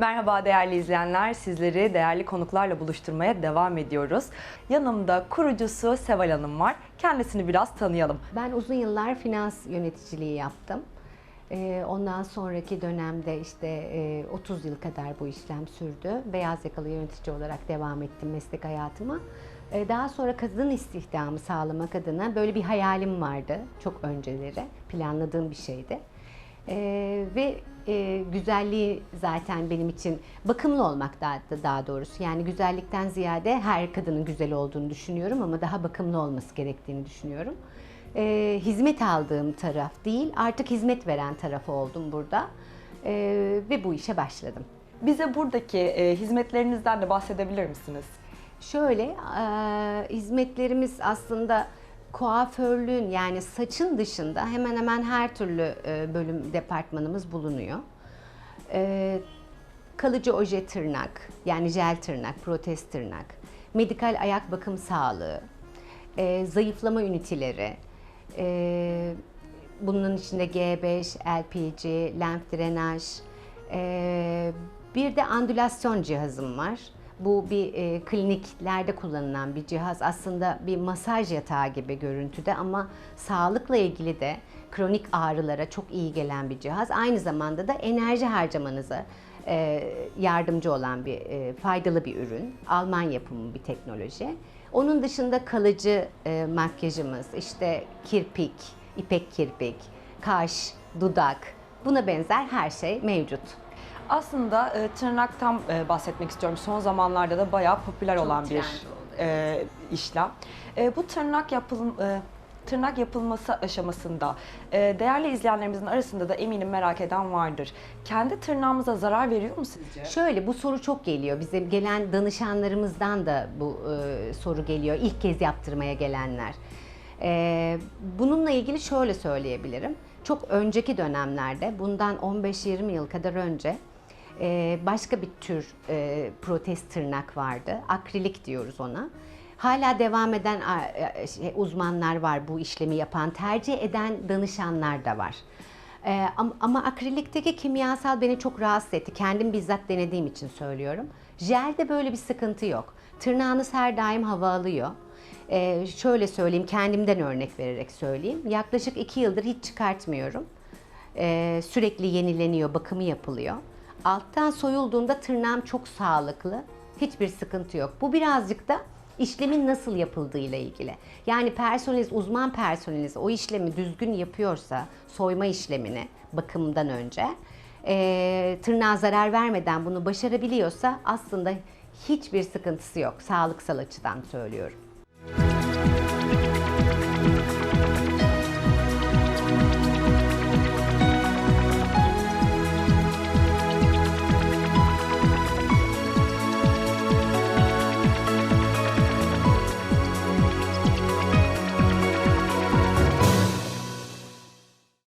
Merhaba değerli izleyenler. Sizleri değerli konuklarla buluşturmaya devam ediyoruz. Yanımda kurucusu Seval Hanım var. Kendisini biraz tanıyalım. Ben uzun yıllar finans yöneticiliği yaptım. Ee, Ondan sonraki dönemde işte e, 30 yıl kadar bu işlem sürdü. Beyaz yakalı yönetici olarak devam ettim meslek hayatıma. Ee, Daha sonra kadın istihdamı sağlamak adına böyle bir hayalim vardı çok önceleri. Planladığım bir şeydi. Ee, ve e, güzelliği zaten benim için bakımlı olmak daha, daha doğrusu. Yani güzellikten ziyade her kadının güzel olduğunu düşünüyorum ama daha bakımlı olması gerektiğini düşünüyorum. Ee, hizmet aldığım taraf değil, artık hizmet veren tarafı oldum burada Ee, ve bu işe başladım. Bize buradaki e, hizmetlerinizden de bahsedebilir misiniz? Şöyle, e, hizmetlerimiz aslında kuaförlüğün yani saçın dışında hemen hemen her türlü e, bölüm departmanımız bulunuyor. E, kalıcı oje tırnak, yani jel tırnak, protez tırnak, medikal ayak bakım sağlığı, e, zayıflama üniteleri, bunun içinde G5, LPG, lenf drenaj, bir de andülasyon cihazım var. Bu bir e, kliniklerde kullanılan bir cihaz. Aslında bir masaj yatağı gibi görüntüde ama sağlıkla ilgili de kronik ağrılara çok iyi gelen bir cihaz. Aynı zamanda da enerji harcamanıza e, yardımcı olan bir e, faydalı bir ürün. Alman yapımı bir teknoloji. Onun dışında kalıcı e, makyajımız, işte kirpik, ipek kirpik, kaş, dudak, buna benzer her şey mevcut. Aslında e, tırnaktan e, bahsetmek istiyorum. Son zamanlarda da bayağı popüler olan bir e, işlem. E, bu tırnak yapılım e, tırnak yapılması aşamasında e, değerli izleyenlerimizin arasında da eminim merak eden vardır. Kendi tırnağımıza zarar veriyor mu sizce? Şöyle bu soru çok geliyor. Bize gelen danışanlarımızdan da bu e, soru geliyor. İlk kez yaptırmaya gelenler. E, bununla ilgili şöyle söyleyebilirim. Çok önceki dönemlerde, bundan 15-20 yıl kadar önce e, başka bir tür e, protez tırnak vardı. Akrilik diyoruz ona. Hala devam eden e, şey, uzmanlar var bu işlemi yapan, tercih eden danışanlar da var. Ee, ama, ama akrilikteki kimyasal beni çok rahatsız etti. Kendim bizzat denediğim için söylüyorum. Jelde böyle bir sıkıntı yok. Tırnağınız her daim hava alıyor. Ee, şöyle söyleyeyim, kendimden örnek vererek söyleyeyim. Yaklaşık iki yıldır hiç çıkartmıyorum. Ee, sürekli yenileniyor, bakımı yapılıyor. Alttan soyulduğunda tırnağım çok sağlıklı. Hiçbir sıkıntı yok. Bu birazcık da işlemin nasıl yapıldığıyla ilgili. Yani personeliz, uzman personeliz o işlemi düzgün yapıyorsa, soyma işlemini bakımdan önce, e, tırnağa zarar vermeden bunu başarabiliyorsa aslında hiçbir sıkıntısı yok. Sağlıksal açıdan söylüyorum.